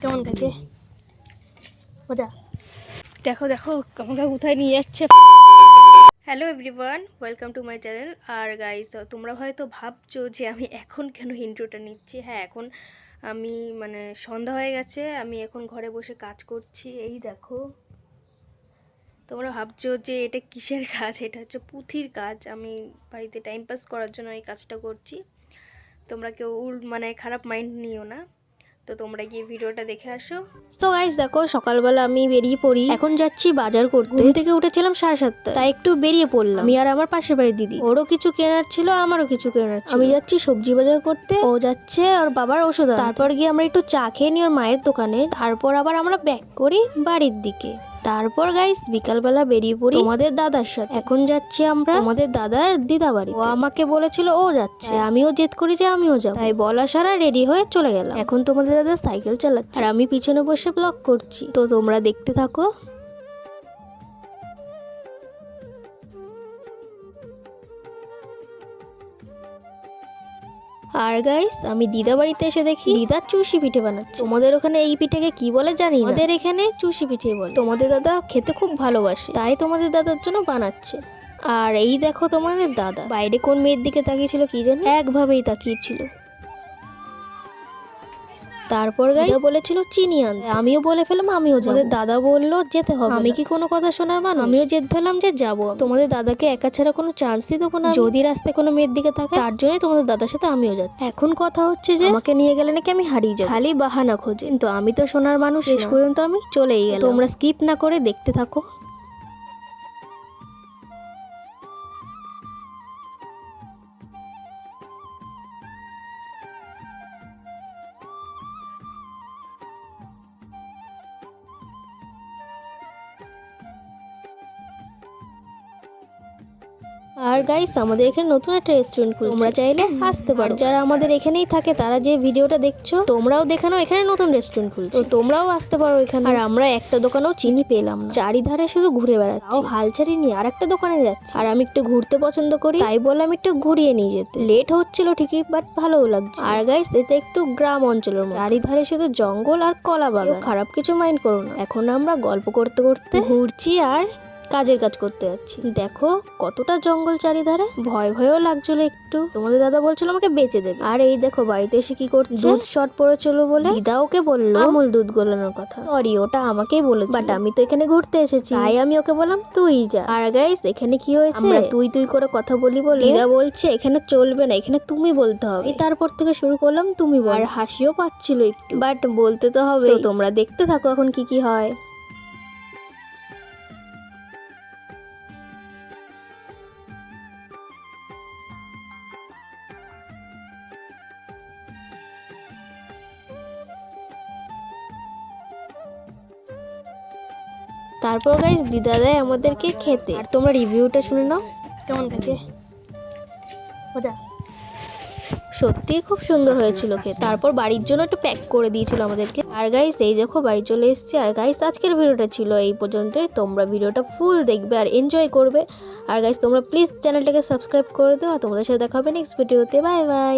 কেমন গেছে মজা। দেখো দেখো আমাকে কোথায় নিয়ে যাচ্ছে? Hello everyone welcome to my channel R guys তোমরা হয়তো ভাবছ যে আমি এখন কেন ইন্ট্রোটা নিচ্ছি? হ্যাঁ এখন আমি মানে সন্ধ্যা হয়ে গেছে আমি এখন ঘরে বসে কাজ করছি। এই দেখো তোমরা ভাবছ যে এটা কিসের কাজ? এটা হচ্ছে পুঁথির কাজ। আমি বাড়িতে টাইম পাস করার জন্য এই কাজটা করছি। তোমরা কেউ উল- মানে খারাপ মাইন্ড নিও না। তো তোমরা গিয়ে ভিডিওটা দেখে আসো। তো গাইস দেখো, সকালবেলা আমি বেরিয়ে পড়ি। এখন যাচ্ছি বাজার করতে। থেকে উঠেছিলাম সাড়ে সাতটা তাই একটু বেরিয়ে পড়লাম। আমি আর আমার পাশের বাড়ির দিদি। ওরও কিছু কেনার ছিল, আমারও কিছু কেনার ছিল। আমি যাচ্ছি সবজি বাজার করতে। ও যাচ্ছে ওর বাবার ওষুধ। তারপর গিয়ে আমরা একটু চা খেয়ে নিই ওর মায়ের দোকানে। তারপর আবার আমরা ব্যাক করি বাড়ির দিকে। তারপর গাইস বিকালবেলা বেরিয়ে পড়ি আমাদের দাদার সাথে। এখন যাচ্ছি আমরা আমাদের দাদার দিদা বাড়ি ও আমাকে বলেছিল ও যাচ্ছে। আমিও জেদ করি যে আমিও যাব। তাই বলা সারা রেডি হয়ে চলে গেলাম। এখন তোমাদের দাদা সাইকেল চালাচ্ছে। আর আমি পিছনে বসে ব্লগ করছি। তো তোমরা দেখতে থাকো। আর গাইস আমি দিদা বাড়িতে এসে দেখি দিদা চুষি পিঠে বানাচ্ছে। তোমাদের ওখানে এই পিঠেকে কি বলে জানি। আমাদের এখানে চুষি পিঠে বলে। তোমাদের দাদা খেতে খুব ভালোবাসে, তাই তোমাদের দাদার জন্য বানাচ্ছে। আর এই দেখো তোমাদের দাদা। বাইরে কোন মেয়ের দিকে তাকিয়েছিল কি জানি? একভাবেই তাকিয়েছিল। তারপর গাইস বলেছিল চিনি আনতে। আমিও বলে ফেললাম আমিও যাব। দাদা বলল যেতে হবে। আমি কি কোনো কথা শোনার মানুষ? আমিও জেদ ধরলাম যে যাব তোমাদের দাদাকে একা ছাড়া কোনো চান্সই দেবো না যদি রাস্তায় কোনো মেয়ের দিকে থাকে তার জন্যই তোমাদের দাদার সাথে আমিও যাচ্ছি। এখন কথা হচ্ছে যে আমাকে নিয়ে গেলে নাকি আমি হারিয়ে যাব। খালি বাহানা খোঁজে। কিন্তু আমি তো সোনার মানুষ শেষ পর্যন্ত আমি চলেই গেলাম। তোমরা স্কিপ না করে দেখতে থাকো। আর গাইস আমাদের এখানে নতুন একটা রেস্টুরেন্ট খুলছে। তোমরা চাইলে আসতে পারো। যারা আমাদের এখানেই থাকে তারা যে ভিডিওটা দেখছ তোমরাও দেখানো এখানে নতুন রেস্টুরেন্ট খুলছে। তো তোমরাও আসতে পারো এখানে। আর আমরা একটা দোকানেও চিনি পেলাম না। চারিধারে শুধু ঘুরে বেড়াচ্ছি। ও হালচারি নিয়ে আর একটা দোকানে যাচ্ছি। আর আমি একটু ঘুরতে পছন্দ করি। তাই বললাম একটু ঘুরিয়ে নিয়ে যেতে। লেট হচ্ছিল ঠিকই বাট ভালোও লাগছে। আর গাইস এটা একটু গ্রাম অঞ্চলের মতো। চারিধারে শুধু জঙ্গল আর কলা বাগান। খারাপ কিছু মাইন্ড করো না। এখন আমরা গল্প করতে করতে ঘুরছি আর কাজের কাজ করতে যাচ্ছি। দেখো কতটা জঙ্গল চারিধারে। ভয় ভয়ও লাগছিল একটু। তোমাদের দাদা বলছিল আমাকে বেঁচে দেবে। আর এই দেখো বাড়িতে এসে কি করছে? দুধ শর্ট পড়েছিল বলে দিদা ওকে বলল আমুল দুধ গোলানোর কথা। সরি ওটা আমাকেই বলেছে বাট আমি তো এখানে ঘুরতে এসেছি। তাই আমি ওকে বললাম তুই যা। আর গাইস এখানে কি হয়েছে? তুই তুই করে কথা বলি বলে দিদা বলছে এখানে চলবে না এখানে তুমি বলতে হবে। এই তারপর থেকে শুরু করলাম তুমি বল। আর হাসিও পাচ্ছিল একটু। বাট বলতে তো হবে তোমরা দেখতে থাকো এখন কি কি হয়। তারপর গাইস দিদা দেয় আমাদেরকে খেতে। আর তোমরা রিভিউটা শুনে নাও, কেমন গেছে মজা। সত্যি খুব সুন্দর হয়েছিল খেতে। তারপর বাড়ির জন্য একটু প্যাক করে দিয়েছিল আমাদেরকে। আর গাইস এই দেখো বাড়ি চলে এসেছি। আর গাইস আজকের ভিডিওটা ছিল এই পর্যন্তই। তোমরা ভিডিওটা ফুল দেখবে আর এনজয় করবে। আর গাইস তোমরা প্লিজ চ্যানেলটাকে সাবস্ক্রাইব করে দিও। আর তোমাদের সাথে দেখা হবে নেক্সট ভিডিওতে বাই বাই